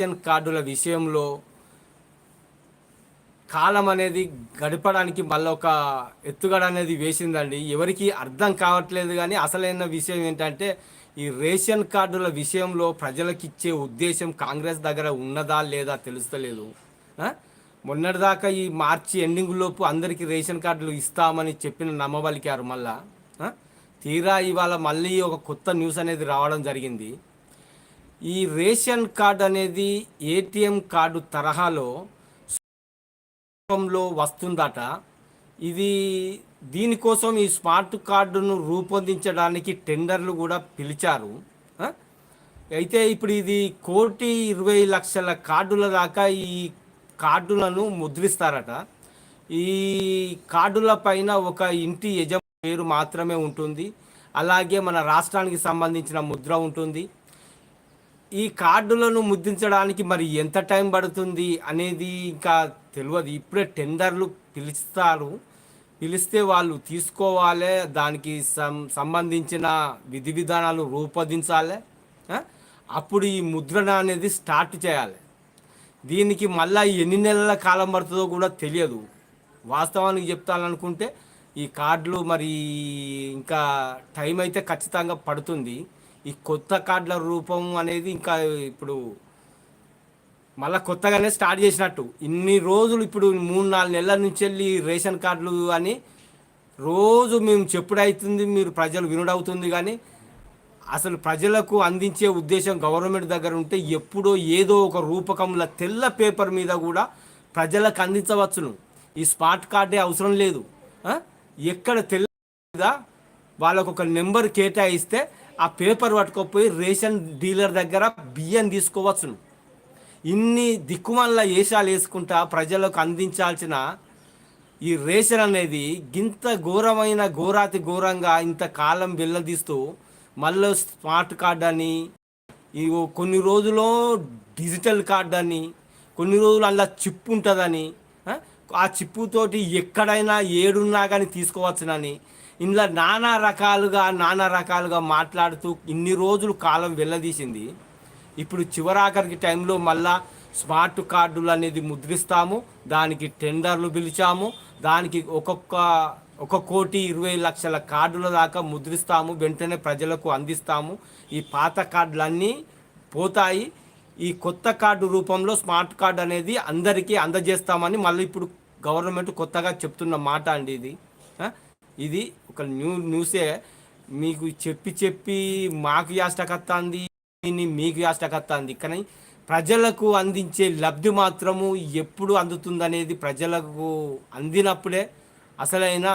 Ration కార్డుల విషయంలో కాలం అనేది గడపడానికి మళ్ళీ ఒక ఎత్తుగడ అనేది వేసిందండి. ఎవరికి అర్థం కావట్లేదు కానీ అసలైన విషయం ఏంటంటే ఈ రేషన్ కార్డుల విషయంలో ప్రజలకు ఇచ్చే ఉద్దేశం కాంగ్రెస్ దగ్గర ఉన్నదా లేదా తెలుస్తలేదు. మొన్నటిదాకా ఈ మార్చి ఎండింగ్ లోపు అందరికీ రేషన్ కార్డులు ఇస్తామని చెప్పిన నమ్మబలికారు మళ్ళా. తీరా ఇవాళ మళ్ళీ ఒక కొత్త న్యూస్ అనేది రావడం జరిగింది. ఈ రేషన్ కార్డు అనేది ఏటీఎం కార్డు తరహాలో రూపంలో వస్తుందట. ఇది దీనికోసం ఈ స్మార్ట్ కార్డును రూపొందించడానికి టెండర్లు కూడా పిలిచారు. అయితే ఇప్పుడు ఇది కోటి ఇరవై లక్షల కార్డుల దాకా ఈ కార్డులను ముద్రిస్తారట. ఈ కార్డుల పైన ఒక ఇంటి యజమాని పేరు మాత్రమే ఉంటుంది. అలాగే మన రాష్ట్రానికి సంబంధించిన ముద్ర ఉంటుంది. ఈ కార్డులను ముద్రించడానికి మరి ఎంత టైం పడుతుంది అనేది ఇంకా తెలియదు ఇప్పుడే టెండర్లు పిలుస్తారు. పిలిస్తే వాళ్ళు తీసుకోవాలి. దానికి సం సంబంధించిన విధి విధానాలు రూపొందించాలి. అప్పుడు ఈ ముద్రణ అనేది స్టార్ట్ చేయాలి. దీనికి మళ్ళీ ఎన్ని నెలల కాలం పడుతుందో కూడా తెలియదు. వాస్తవానికి చెప్తాననుకుంటే ఈ కార్డులు మరి ఇంకా టైం అయితే ఖచ్చితంగా పడుతుంది. ఈ కొత్త కార్డుల రూపం అనేది ఇంకా ఇప్పుడు మళ్ళీ కొత్తగానే స్టార్ట్ చేసినట్టు. ఇన్ని రోజులు ఇప్పుడు మూడు నాలుగు నెలల నుంచి వెళ్ళి రేషన్ కార్డులు అని రోజు మేము చెప్పుడవుతుంది మీరు ప్రజలు వినుడవుతుంది కానీ అసలు ప్రజలకు అందించే ఉద్దేశం గవర్నమెంట్ దగ్గర ఉంటే ఎప్పుడో ఏదో ఒక రూపకంలో తెల్ల పేపర్ మీద కూడా ప్రజలకు అందించవచ్చును. ఈ స్మార్ట్ కార్డే అవసరం లేదు. ఎక్కడ తెల్ల మీద వాళ్ళకు ఒక నెంబర్ కేటాయిస్తే ఆ పేపర్ పట్టుకోపోయి రేషన్ డీలర్ దగ్గర బియ్యం తీసుకోవచ్చును. ఇన్ని దిక్కుమల్ల ఏషాలు వేసుకుంటా ప్రజలకు అందించాల్సిన ఈ రేషన్ అనేది గింత ఘోరమైన ఘోరాతి ఘోరంగా ఇంత కాలం వెళ్ళదీస్తూ మళ్ళీ స్మార్ట్ కార్డ్ అని కొన్ని రోజుల్లో డిజిటల్ కార్డ్ అని కొన్ని రోజులు అందులో చిప్ ఉంటుందని ఆ చిప్పుతోటి ఎక్కడైనా ఏడున్నా కానీ తీసుకోవచ్చునని ఇందులో నానా రకాలుగా నానా రకాలుగా మాట్లాడుతూ ఇన్ని రోజులు కాలం వెళ్ళదీసింది ఇప్పుడు చివరాఖరికి టైంలో మళ్ళా స్మార్ట్ కార్డులు అనేది ముద్రిస్తాము దానికి టెండర్లు పిలిచాము దానికి ఒక్కొక్క ఒక కోటి ఇరవై లక్షల కార్డుల దాకా ముద్రిస్తాము వెంటనే ప్రజలకు అందిస్తాము. ఈ పాత కార్డులన్నీ పోతాయి. ఈ కొత్త కార్డు రూపంలో స్మార్ట్ కార్డు అనేది అందరికీ అందజేస్తామని మళ్ళీ ఇప్పుడు గవర్నమెంట్ కొత్తగా చెప్తున్న మాట అండి ఇది. ఇది ఒక న్యూ న్యూసే. మీకు చెప్పి చెప్పి మాకు యాష్టకత్తాంది దీన్ని మీకు యాష్టకత్తాంది. కానీ ప్రజలకు అందించే లబ్ధి మాత్రము ఎప్పుడు అందుతుందనేది ప్రజలకు అందినప్పుడే అసలైన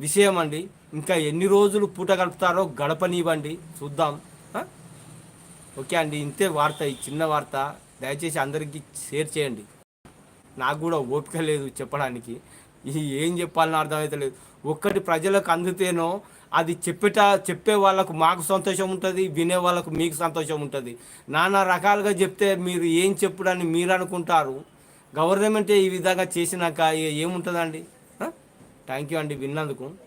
విషయం అండి ఇంకా ఎన్ని రోజులు పూట గడుపుతారో గడపనివ్వండి. చూద్దాం. ఓకే అండి ఇంతే వార్త ఈ చిన్న వార్త. దయచేసి అందరికీ షేర్ చేయండి. నాకు కూడా ఓపిక లేదు చెప్పడానికి. ఏం చెప్పాలని అర్థమవుతలేదు ఒక్కటి ప్రజలకు అందితేనో అది చెప్పేట చెప్పే వాళ్ళకు మాకు సంతోషం ఉంటుంది వినే వాళ్ళకు మీకు సంతోషం ఉంటుంది. నానా రకాలుగా చెప్తే మీరు ఏం చెప్పుడని మీరు అనుకుంటారు. గవర్నమెంటే ఈ విధంగా చేసినాక ఏముంటుందండి? థ్యాంక్ యూ అండి విన్నందుకు.